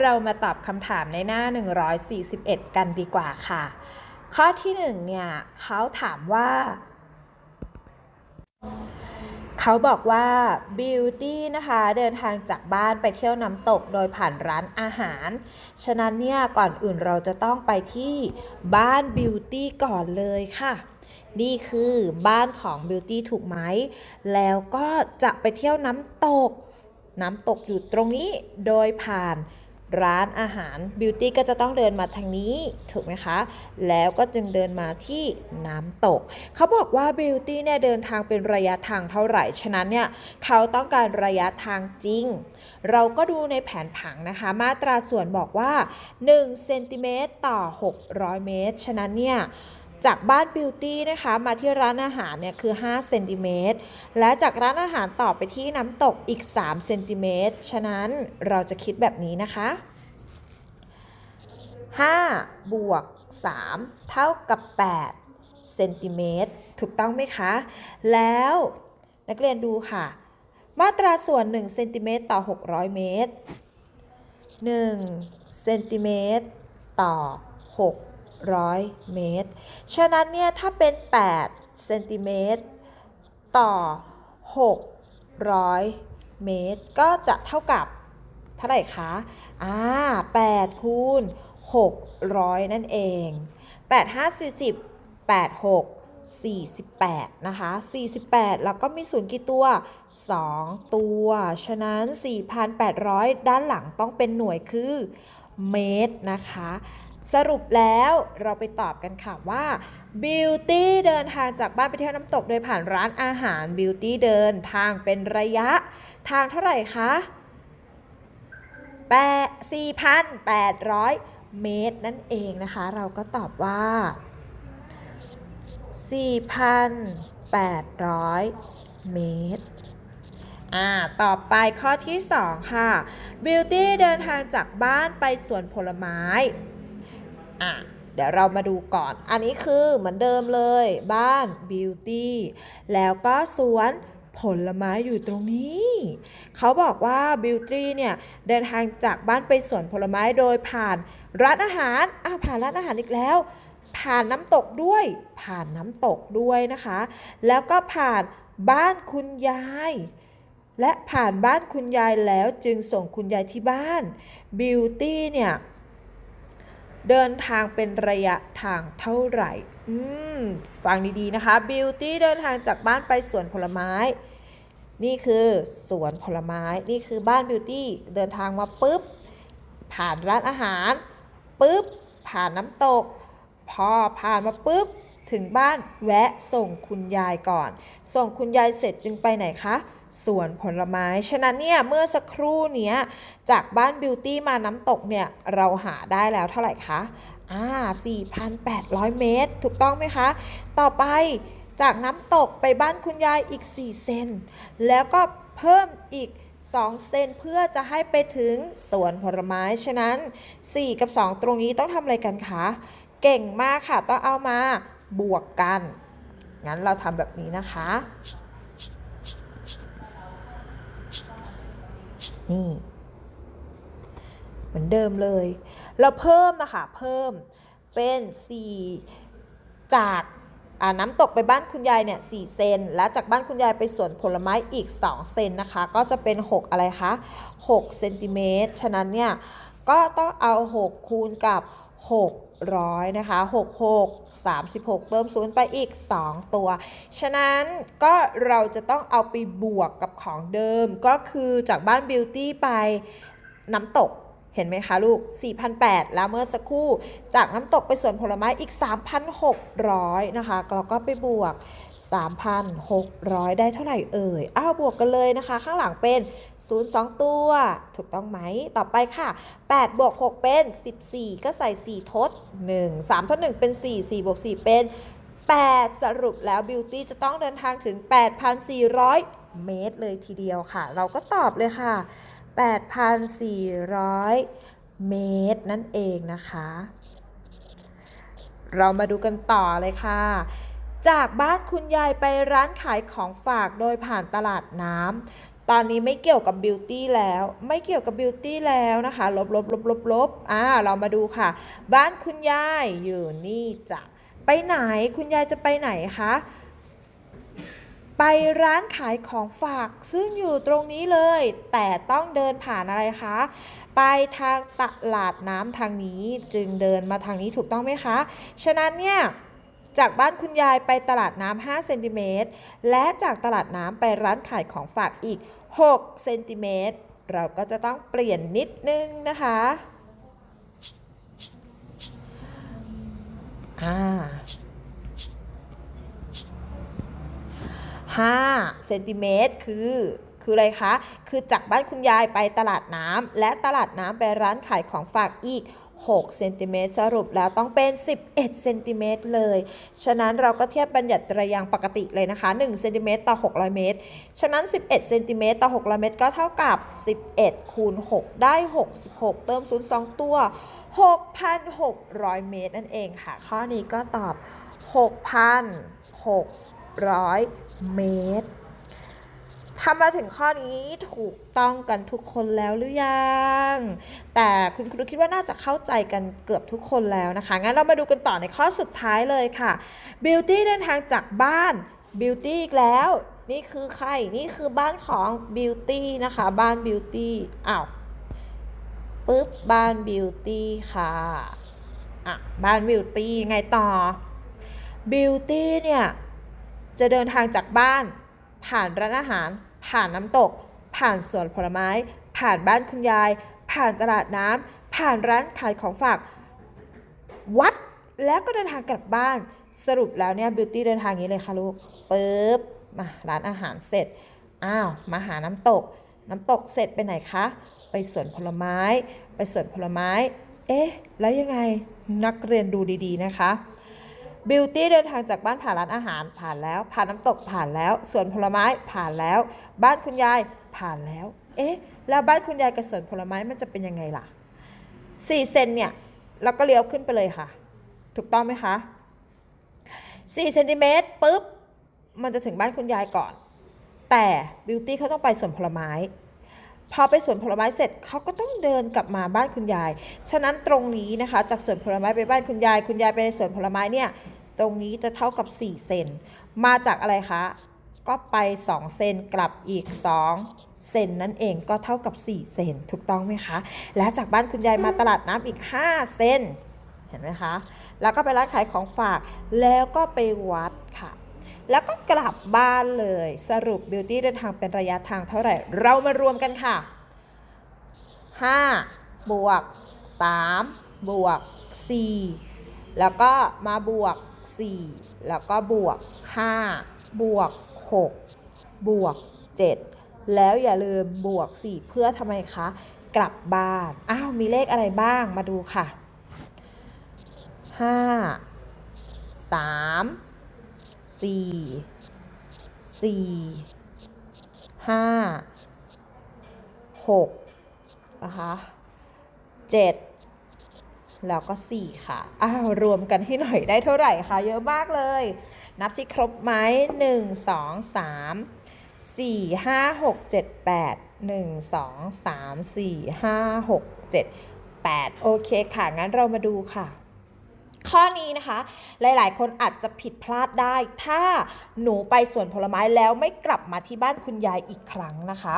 เรามาตอบคำถามในหน้า 141 กันดีกว่าค่ะ ข้อที่1เนี่ยเขาถามว่า เขาบอกว่าบิวตี้นะคะเดินทางจากบ้านไปเที่ยวน้ำตกโดยผ่านร้านอาหาร ฉะนั้นเนี่ยก่อนอื่นเราจะต้องไปที่บ้านบิวตี้ก่อนเลยค่ะนี่คือบ้านของบิวตี้ถูกไหม แล้วก็จะไปเที่ยวน้ำตก น้ำตกอยู่ตรงนี้ โดยผ่าน ร้านอาหารบิวตี้ก็จะต้องเดินมาทางนี้ถูกไหมคะ แล้วก็จึงเดินมาที่น้ำตก เขาบอกว่าบิวตี้เนี่ยเดินทางเป็นระยะทางเท่าไหร่ ฉะนั้นเนี่ยเขาต้องการระยะทางจริง เราก็ดูในแผนผังนะคะ มาตราส่วนบอกว่า1เซนติเมตรต่อ 600 เมตร ฉะนั้นเนี่ย จากบ้านบิวตี้นะคะมาที่ร้านอาหารเนี่ยคือ5เซนติเมตรและจากร้านอาหารต่อไปที่น้ำตกอีก3เซนติเมตรฉะนั้นเราจะคิดแบบนี้นะคะ5บวก3เท่ากับ8เซนติเมตรถูกต้องไหมคะ แล้วนักเรียนดูค่ะ มาตราส่วน1เซนติเมตรต่อ 600 เมตร1เซนติเมตรต่อ 600 เมตร ฉะนั้นเนี่ยถ้าเป็น 8 เซนติเมตรต่อ 600 เมตร ก็จะเท่ากับเท่าไหร่คะอ่า8คูณ600 นั่นเอง 8 5 40 8 6 48 นะคะ 48 แล้วก็มีศูนย์กี่ตัว 2 ตัว ฉะนั้น 4,800 ด้านหลังต้องเป็นหน่วยคือเมตรนะคะ สรุปแล้วเราไปตอบกันค่ะว่า Beauty เดินทางจากบ้านไปเที่ยวน้ำตกโดยผ่านร้านอาหาร Beauty เดินทางเป็นระยะ ทางเท่าไหร่คะแปด4,800เมตรนั่นเองนะคะ เราก็ตอบว่า 4,800 เมตร อ่า ต่อไปข้อที่ 2 ค่ะ Beauty เดินทางจากบ้านไปสวนผลไม้ อะเดี๋ยวเรามาดูก่อน อันนี้คือเหมือนเดิมเลย บ้าน Beauty แล้วก็สวนผลไม้อยู่ตรงนี้ เขาบอกว่า Beauty เนี่ยเดินทางจากบ้านไปสวนผลไม้โดยผ่านร้านอาหารอ้าวผ่านร้านอาหารอีกแล้ว ผ่านน้ำตกด้วย ผ่านน้ำตกด้วยนะคะ แล้วก็ผ่านบ้านคุณยาย และผ่านบ้านคุณยายแล้วจึงส่งคุณยายที่บ้าน Beauty เนี่ย เดินทางเป็นระยะทางเท่าไหร่ อืม ฟังดีๆ นะคะ Beauty เดินทางจากบ้านไปสวนผลไม้ นี่คือสวนผลไม้ นี่คือบ้าน Beauty เดินทางมาปุ๊บ ผ่านร้านอาหารปุ๊บ ผ่านน้ำตก พอผ่านมาปุ๊บ ถึงบ้านแวะส่งคุณยายก่อน ส่งคุณยายเสร็จจึงไปไหนคะ สวนผลไม้ ฉะนั้นเนี่ยเมื่อสักครู่เนี้ยจากบ้านบิวตี้มาน้ำตกเนี่ยเราหาได้แล้วเท่าไหร่คะอ่า4,800 เมตร ถูกต้องไหมคะ ต่อไปจากน้ำตกไปบ้านคุณยายอีก 4 เซน แล้วก็เพิ่มอีก 2 เซนเพื่อจะให้ไปถึงสวนผลไม้ ฉะนั้น 4 กับ 2 ตรงนี้ต้องทำอะไรกันคะ เก่งมากค่ะ ต้องเอามาบวกกัน งั้นเราทำแบบนี้นะคะ นี่ เหมือนเดิมเลย เราเพิ่มนะคะเพิ่มเป็น 4 จากน้ำตกไปบ้านคุณยายเนี่ย4เซน แล้วจากบ้านคุณยายไปสวนผลไม้อีก 2 เซนนะคะ ก็จะเป็น 6 อะไรคะ6เซนติเมตร ฉะนั้นเนี่ย ก็ต้องเอา 6 คูณกับ 600นะคะ 66 36 เติมศูนย์ไปอีก 2 ตัว ฉะนั้นก็เราจะต้องเอาไปบวกกับของเดิม ก็คือจากบ้านบิวตี้ไปน้ำตก เห็นไหมคะลูก 4,800 แล้วเมื่อสักครู่ จากน้ำตกไปสวนผลไม้อีก 3,600 นะคะ เราก็ไปบวก 3,600 ได้เท่าไหร่เอ่ย อ้าว บวกกันเลยนะคะ ข้างหลังเป็น 0 2 ตัว ถูกต้องไหม ต่อไปค่ะ 8 บวก 6 เป็น 14 ก็ใส่ 4 ทด 1 3 ทด 1 เป็น 4 4 บวก 4 เป็น 8 สรุปแล้วบิวตี้จะต้องเดินทางถึง 8,400 เมตรเลยทีเดียวค่ะ เราก็ตอบเลยค่ะ 8,400 เมตรนั่นเองนะคะ เรามาดูกันต่อเลยค่ะ จากบ้านคุณยายไปร้านขายของฝากโดยผ่านตลาดน้ำตอนนี้ไม่เกี่ยวกับบิวตี้แล้วไม่เกี่ยวกับบิวตี้แล้วนะคะลบลบลบลบลบอ่าเรามาดูค่ะ บ้านคุณยายอยู่นี่จ้ะไปไหนคุณยายจะไปไหนคะ ไปร้านขายของฝากซึ่งอยู่ตรงนี้เลย แต่ต้องเดินผ่านอะไรคะ ไปทางตลาดน้ำทางนี้จึงเดินมาทางนี้ถูกต้องไหมคะ ฉะนั้นเนี่ยจากบ้านคุณยายไปตลาดน้ำ5เซนติเมตรและจากตลาดน้ำไปร้านขายของฝากอีก6เซนติเมตรเราก็จะต้องเปลี่ยนนิดนึงนะคะอ่า 5เซนติเมตรคือคืออะไรคะ คือจากบ้านคุณยายไปตลาดน้ำและตลาดน้ำไปร้านขายของฝากอีก6เซนติเมตรสรุปแล้วต้องเป็น 11เซนติเมตรเลย ฉะนั้นเราก็เทียบบัญญัติระยางปกติเลยนะคะ1เซนติเมตรต่อ 600 เมตร ฉะนั้น 11เซนติเมตรต่อ 600 เมตรก็เท่ากับ 11 คูณ 6 ได้ 66 เติม0 2 ตัว 6,600 เมตรนั่นเองค่ะ ข้อนี้ก็ตอบ 6,600 เมตรทำมาถึงข้อนี้ถูกต้องกันทุกคนแล้วหรือยัง แต่คุณครูคิดว่าน่าจะเข้าใจกันเกือบทุกคนแล้วนะคะ งั้นเรามาดูกันต่อในข้อสุดท้ายเลยค่ะ Beauty เดินทางจากบ้าน Beauty อีกแล้ว นี่คือใคร นี่คือบ้านของ Beauty นะคะ บ้าน Beauty อ้าวปึ๊บ บ้าน Beauty ค่ะ อะ บ้าน Beauty ไงต่อ Beauty เนี่ย จะเดินทางจากบ้าน ผ่านร้านอาหาร ผ่านน้ำตก ผ่านสวนผลไม้ ผ่านบ้านคุณยาย ผ่านตลาดน้ำผ่านร้านขายของฝาก วัดแล้วก็เดินทางกลับบ้านสรุปแล้วเนี่ยบิวตี้เดินทางอย่างนี้เลยค่ะลูกปึ๊บมาร้านอาหารเสร็จอ้าวมาหาน้ำตก น้ำตกเสร็จไปไหนคะ ไปสวนผลไม้ ไปสวนผลไม้ เอ๊ะ แล้วยังไงนักเรียนดูดีๆนะคะ บิวตี้เดินทางจากบ้านผ่านร้านอาหารผ่านแล้ว ผ่านน้ำตกผ่านแล้ว สวนผลไม้ผ่านแล้ว บ้านคุณยายผ่านแล้ว เอ๊ะ แล้วบ้านคุณยายกับสวนผลไม้มันจะเป็นยังไงล่ะ4เซนเนี่ยเราก็เลี้ยวขึ้นไปเลยค่ะ ถูกต้องไหมคะ4เซนติเมตรปุ๊บ มันจะถึงบ้านคุณยายก่อน แต่บิวตี้เขาต้องไปสวนผลไม้ พอไปสวนผลไม้เสร็จเขาก็ต้องเดินกลับมาบ้านคุณยาย ฉะนั้นตรงนี้นะคะ จากสวนผลไม้ไปบ้านคุณยาย คุณยายไปสวนผลไม้เนี่ย ตรงนี้จะเท่ากับ 4 เซน มาจากอะไรคะ ก็ไป 2 เซนกลับอีก 2 เซนนั่นเองก็เท่ากับ 4 เซน ถูกต้องไหมคะ และจากบ้านคุณยายมาตลาดน้ำอีก 5 เซน เห็นไหมคะ แล้วก็ไปร้านขายของฝาก แล้วก็ไปวัดค่ะ แล้วก็กลับบ้านเลย สรุปบิวตี้เดินทางเป็นระยะทางเท่าไหร่ เรามารวมกันค่ะ 5 บวก 3 บวก 4 แล้วก็มาบวก 4 แล้วก็บวก 5 บวก 6 บวก 7 แล้วอย่าลืมบวก 4 เพื่อทำไมคะ กลับบ้าน อ้าว มีเลขอะไรบ้างมาดูค่ะ 5 3 สี่สี่ห้าหกนะคะเจ็ดแล้วก็สี่ค่ะอ้าวรวมกันให้หน่อยได้เท่าไหร่คะเยอะมากเลย นับสิครบไหมหนึ่งสองสามสี่ห้าหกเจ็ดแปดหนึ่งสองสามสี่ห้าหกเจ็ดแปดโอเคค่ะ งั้นเรามาดูค่ะ ข้อนี้นะคะ หลาย ๆ คนอาจจะผิดพลาดได้ ถ้าหนูไปสวนผลไม้แล้วไม่กลับมาที่บ้านคุณยายอีกครั้งนะคะ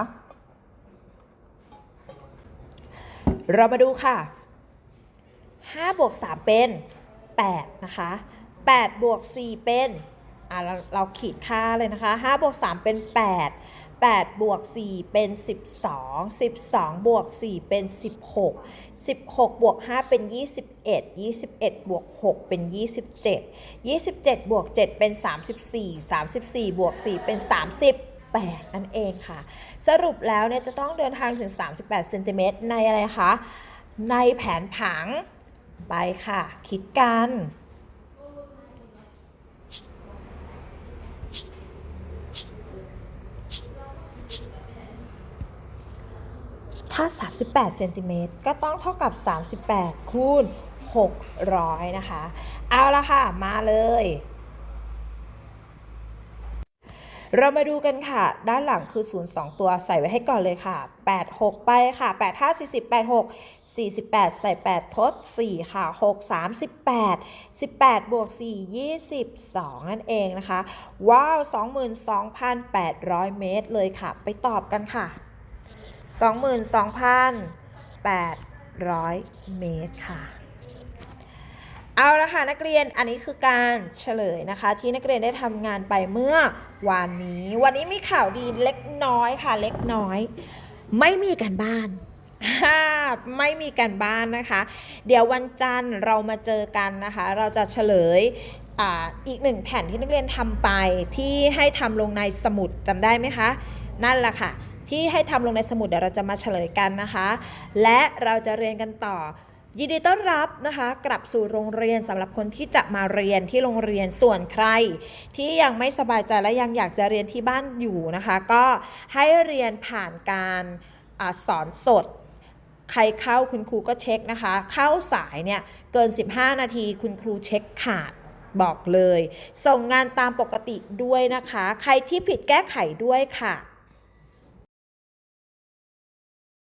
เรามาดูค่ะ5บวก3เป็น 8 นะคะ8บวก4เป็น อะเราเราขีดค่าเลยนะคะ5บวก3เป็น 8 8 บวก 4 เป็น 12 12 บวก 4 เป็น 16 16 บวก 5 เป็น 21 21 บวก 6 เป็น 27 27 บวก 7 เป็น 34 34 บวก 4 เป็น38นั่นเองค่ะ สรุปแล้วเนี่ยจะต้องเดินทางถึง 38เซนติเมตรในอะไรคะ ในแผนผัง ไปค่ะ คิดกัน ถ้า 38เซนติเมตรก็ต้องเท่ากับ 38 คูณ 600 นะคะ เอาละค่ะ มาเลย เรามาดูกันค่ะ ด้านหลังคือ 0 2 ตัวใส่ไว้ให้ก่อนเลยค่ะ 8 6 ไปค่ะ 8 5 40 8 6 48 ใส่ 8 ทด 4 ค่ะ 6 38 18 บวก 4 22 นั่นเองนะคะ ว้าว 22,800 เมตรเลยค่ะ ไปตอบกันค่ะ 22,800 เมตรค่ะ เอาละค่ะนักเรียนอันนี้คือการเฉลยนะคะ ที่นักเรียนได้ทำงานไปเมื่อวานนี้ วันนี้มีข่าวดีเล็กน้อยค่ะเล็กน้อย ไม่มีการบ้านไม่มีการบ้านนะคะ เดี๋ยววันจันทร์เรามาเจอกันนะคะ เราจะเฉลยออีกหนึ่งแผ่นที่นักเรียนทำไปที่ให้ทำลงในสมุดจำได้ไหมคะ นั่นแหละค่ะ ที่ให้ทำลงในสมุดเดี๋ยวเราจะมาเฉลยกันนะคะ และเราจะเรียนกันต่อ ยินดีต้อนรับนะคะ กลับสู่โรงเรียนสำหรับคนที่จะมาเรียนที่โรงเรียนส่วนใคร ที่ยังไม่สบายใจและยังอยากจะเรียนที่บ้านอยู่นะคะ ก็ให้เรียนผ่านการอสอนสดใครเข้าคุณครูก็เช็คนะคะ เข้าสายเนี่ยเกิน 15 นาทีคุณครูเช็คขาดบอกเลย ส่งงานตามปกติด้วยนะคะ ใครที่ผิดแก้ไขด้วยค่ะ